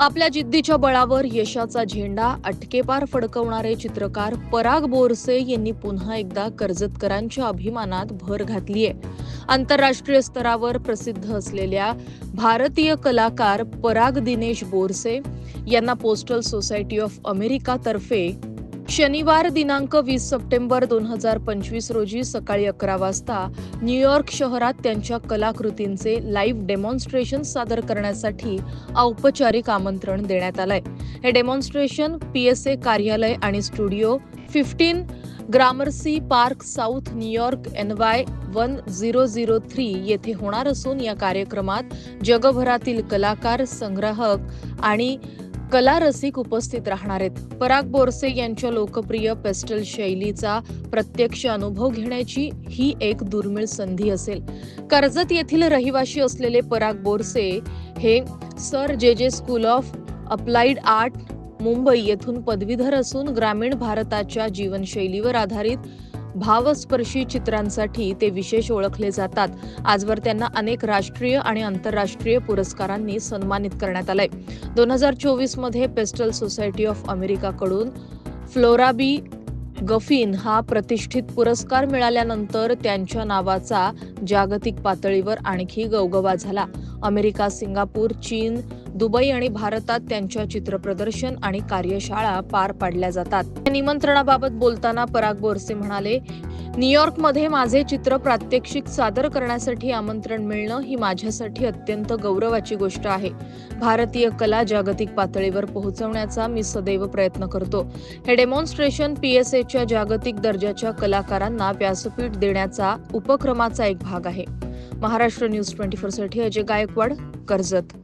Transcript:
आपल्या जिद्दीच्या बळावर यशाचा झेंडा अटकेपार फडकवणारे चित्रकार पराग बोरसे यांनी पुन्हा एकदा कर्जतकरांच्या अभिमानात भर घातली आहे. आंतरराष्ट्रीय स्तरावर प्रसिद्ध असलेल्या भारतीय कलाकार पराग दिनेश बोरसे यांना पोस्टल सोसायटी ऑफ अमेरिकातर्फे शनिवार दिनांक वीस सप्टेंबर दोन हजार पंचवीस रोजी सकाळी अकरा वाजता न्यूयॉर्क शहरात त्यांच्या कलाकृतींचे लाईव्ह डेमॉन्स्ट्रेशन सादर करण्यासाठी औपचारिक आमंत्रण देण्यात आलंय. हे डेमॉन्स्ट्रेशन पीएसए कार्यालय आणि studio fifteen Gramercy Park South New York N Y one zero zero three येथे होणार असून या कार्यक्रमात जगभरातील कलाकार संग्राहक आणि कला रसिक उपस्थित राहणार आहेत. पराग बोरसे यांच्या लोकप्रिय पेस्टल शैलीचा प्रत्यक्ष अनुभव घेण्याची ही एक दुर्मिळ संधी असेल. कर्जत येथील रहिवाशी असलेले पराग बोरसे हे sir J J school of applied art Mumbai येथून पदवीधर असून ग्रामीण भारताच्या जीवनशैलीवर आधारित भावस्पर्शी चित्रांसाठी ते विशेष ओळखले जातात. आजवर त्यांना अनेक राष्ट्रीय आणि आंतरराष्ट्रीय पुरस्कारांनी सन्मानित करण्यात आलंय. दोन हजार चोवीसमध्ये पेस्टल सोसायटी ऑफ अमेरिकाकडून फ्लोराबी गफिन हा प्रतिष्ठित पुरस्कार मिळाल्यानंतर त्यांच्या नावाचा जागतिक पातळीवर आणखी गवगवा झाला. अमेरिका सिंगापूर चीन दुबई आणि भारतात त्यांच्या चित्रप्रदर्शन आणि कार्यशाळा पार पाडल्या जातात. या निमंत्रणाबाबत बोलताना पराग बोरसे म्हणाले न्यूयॉर्कमध्ये माझे चित्र प्रात्यक्षिक सादर करण्यासाठी आमंत्रण मिळणं ही माझ्यासाठी अत्यंत गौरवाची गोष्ट आहे. भारतीय कला जागतिक पातळीवर पोहोचवण्याचा मी सदैव प्रयत्न करतो. हे डेमॉन्स्ट्रेशन पीएसएच्या जागतिक दर्जाच्या कलाकारांना व्यासपीठ देण्याचा उपक्रमाचा एक भाग आहे. महाराष्ट्र न्यूज ट्वेंटी फोरसाठी अजय गायकवाड कर्जत.